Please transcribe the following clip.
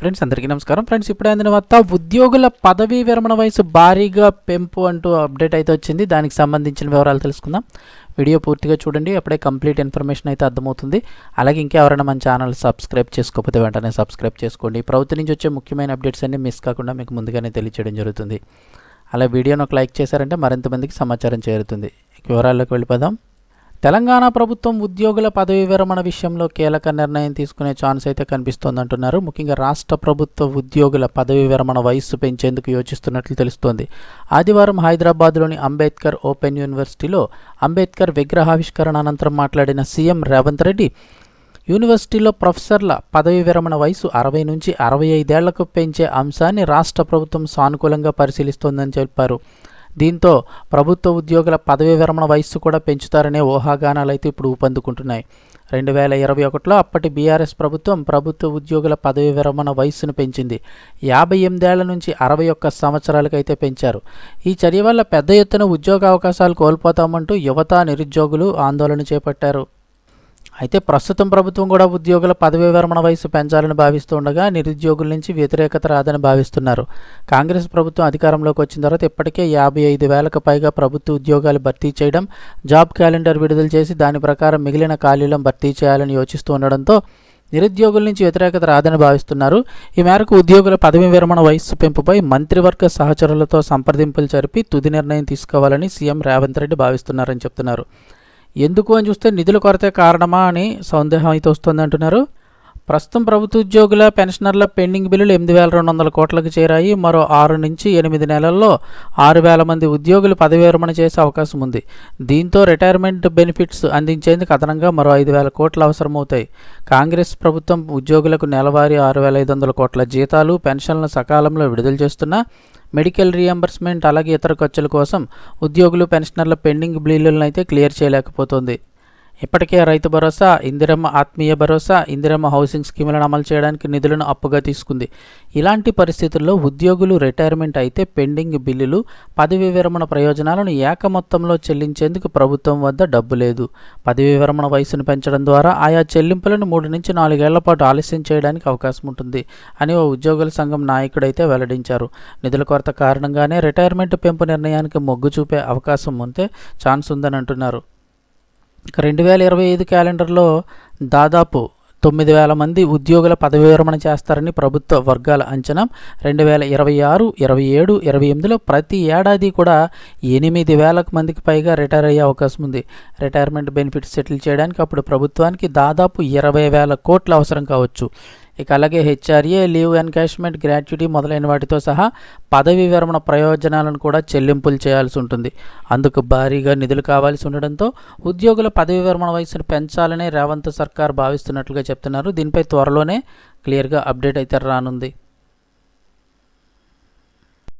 Friends అందరికీ నమస్కారం. Friends ఇప్పుడు అందిన వార్త ఉద్యోగుల పదవీ విరమణ వయసు భారీగా పెంపు అంటూ అప్డేట్ అయితే వచ్చింది. దానికి సంబంధించిన వివరాలు తెలుసుకుందాం. వీడియో పూర్తిగా చూడండి అప్పుడే కంప్లీట్ ఇన్ఫర్మేషన్ అయితే అర్థమవుతుంది. అలాగే ఇంకెవరైనా మన ఛానల్ సబ్స్క్రైబ్ చేసుకోకపోతే వెంటనే సబ్స్క్రైబ్ చేసుకోండి. ప్రభుత్వం నుంచి వచ్చే ముఖ్యమైన అప్డేట్స్ అన్ని మిస్ కాకుండా మీకు ముందుగానే తెలియచేయడం జరుగుతుంది. అలా వీడియోను ఒక లైక్ చేశారంటే మరింత మందికి సమాచారం చేరుతుంది. వివరాల్లోకి వెళ్ళిపోదాం. తెలంగాణ ప్రభుత్వం ఉద్యోగుల పదవి విరమణ విషయంలో కీలక నిర్ణయం తీసుకునే ఛాన్స్ అయితే కనిపిస్తోందంటున్నారు. ముఖ్యంగా రాష్ట్ర ప్రభుత్వ ఉద్యోగుల పదవి విరమణ వయస్సు పెంచేందుకు యోచిస్తున్నట్లు తెలుస్తోంది. ఆదివారం హైదరాబాద్లోని అంబేద్కర్ ఓపెన్ యూనివర్సిటీలో అంబేద్కర్ విగ్రహావిష్కరణ అనంతరం మాట్లాడిన సీఎం రేవంత్ రెడ్డి యూనివర్సిటీలో ప్రొఫెసర్ల పదవి విరమణ వయసు అరవై నుంచి అరవై ఐదేళ్ళకు పెంచే అంశాన్ని రాష్ట్ర ప్రభుత్వం సానుకూలంగా పరిశీలిస్తోందని చెప్పారు. దీంతో ప్రభుత్వ ఉద్యోగుల పదవీ విరమణ వయస్సు కూడా పెంచుతారనే ఊహాగానాలు అయితే ఇప్పుడు ఊపందుకుంటున్నాయి. రెండు వేల ఇరవై ఒకటిలో అప్పటి బీఆర్ఎస్ ప్రభుత్వం ప్రభుత్వ ఉద్యోగుల పదవీ విరమణ వయస్సును పెంచింది. యాభై ఎనిమిదేళ్ళ నుంచి అరవై ఒక్క సంవత్సరాలకైతే పెంచారు. ఈ చర్య వల్ల పెద్ద ఎత్తున ఉద్యోగ అవకాశాలు కోల్పోతామంటూ యువత నిరుద్యోగులు ఆందోళన చేపట్టారు. అయితే ప్రస్తుతం ప్రభుత్వం కూడా ఉద్యోగుల పదవీ విరమణ వయసు పెంచాలని భావిస్తుండగా నిరుద్యోగుల నుంచి వ్యతిరేకత రాదని భావిస్తున్నారు. కాంగ్రెస్ ప్రభుత్వం అధికారంలోకి వచ్చిన తర్వాత ఇప్పటికే యాభై ఐదు వేలకు పైగా ప్రభుత్వ ఉద్యోగాలు భర్తీ చేయడం జాబ్ క్యాలెండర్ విడుదల చేసి దాని ప్రకారం మిగిలిన ఖాళీలను భర్తీ చేయాలని యోచిస్తూ ఉండడంతో నిరుద్యోగుల నుంచి వ్యతిరేకత రాదని భావిస్తున్నారు. ఈ మేరకు ఉద్యోగుల పదవి విరమణ వయస్సు పెంపుపై మంత్రివర్గ సహచరులతో సంప్రదింపులు జరిపి తుది నిర్ణయం తీసుకోవాలని సీఎం రేవంత్ రెడ్డి భావిస్తున్నారని చెప్తున్నారు. ఎందుకు అని చూస్తే నిధుల కొరతే కారణమా అని సందేహం అయితే వస్తుంది అంటున్నారు. ప్రస్తుతం ప్రభుత్వ ఉద్యోగుల పెన్షనర్ల పెండింగ్ బిల్లులు ఎనిమిది వేల రెండు వందల కోట్లకు చేరాయి. మరో ఆరు నుంచి ఎనిమిది నెలల్లో ఆరు వేల మంది ఉద్యోగులు పదవి విరమణ చేసే అవకాశం ఉంది. దీంతో రిటైర్మెంట్ బెనిఫిట్స్ అందించేందుకు అదనంగా మరో ఐదు వేల కోట్లు అవసరమవుతాయి. కాంగ్రెస్ ప్రభుత్వం ఉద్యోగులకు నెలవారీ ఆరు వేల ఐదు వందల కోట్ల జీతాలు పెన్షన్లను సకాలంలో విడుదల చేస్తున్నా మెడికల్ రియంబర్స్మెంట్ అలాగే ఇతర ఖర్చుల కోసం ఉద్యోగులు పెన్షనర్ల పెండింగ్ బిల్లులను అయితే క్లియర్ చేయలేకపోతుంది. ఇప్పటికే రైతు భరోసా ఇందిరమ్మ ఆత్మీయ భరోసా ఇందిరమ్మ హౌసింగ్ స్కీములను అమలు చేయడానికి నిధులను అప్పుగా తీసుకుంది. ఇలాంటి పరిస్థితుల్లో ఉద్యోగులు రిటైర్మెంట్ అయితే పెండింగ్ బిల్లులు పదవి విరమణ ప్రయోజనాలను ఏక మొత్తంలో చెల్లించేందుకు ప్రభుత్వం వద్ద డబ్బు లేదు. పదవి విరమణ వయసును పెంచడం ద్వారా ఆయా చెల్లింపులను మూడు నుంచి నాలుగేళ్ళ పాటు ఆలస్యం చేయడానికి అవకాశం ఉంటుంది అని ఓ ఉద్యోగుల సంఘం నాయకుడైతే వెల్లడించారు. నిధుల కొరత కారణంగానే రిటైర్మెంట్ పెంపు నిర్ణయానికి మొగ్గు చూపే అవకాశం ఉంటే ఛాన్స్ ఉందని అంటున్నారు. ఇక రెండు వేల ఇరవై ఐదు క్యాలెండర్లో దాదాపు తొమ్మిది వేల మంది ఉద్యోగుల పదవి విరమణ చేస్తారని ప్రభుత్వ వర్గాల అంచనా. రెండు వేల ఇరవై ఆరు ఇరవై ఏడు ఇరవై ఎనిమిదిలో ప్రతి ఏడాది కూడా ఎనిమిది వేలకు మందికి పైగా రిటైర్ అయ్యే అవకాశం ఉంది. రిటైర్మెంట్ బెనిఫిట్స్ సెటిల్ చేయడానికి అప్పుడు ప్రభుత్వానికి దాదాపు ఇరవై వేల కోట్లు అవసరం కావచ్చు. ఇక అలాగే హెచ్ఆర్ఏ లీవ్ ఎన్కాష్మెంట్ గ్రాట్యుటీ మొదలైన వాటితో సహా పదవి విరమణ ప్రయోజనాలను కూడా చెల్లింపులు చేయాల్సి ఉంటుంది. అందుకు భారీగా నిధులు కావాల్సి ఉండడంతో ఉద్యోగుల పదవి విరమణ వయసును పెంచాలని రేవంత్ సర్కార్ భావిస్తున్నట్లుగా చెప్తున్నారు. దీనిపై త్వరలోనే క్లియర్గా అప్డేట్ అయితే రానుంది.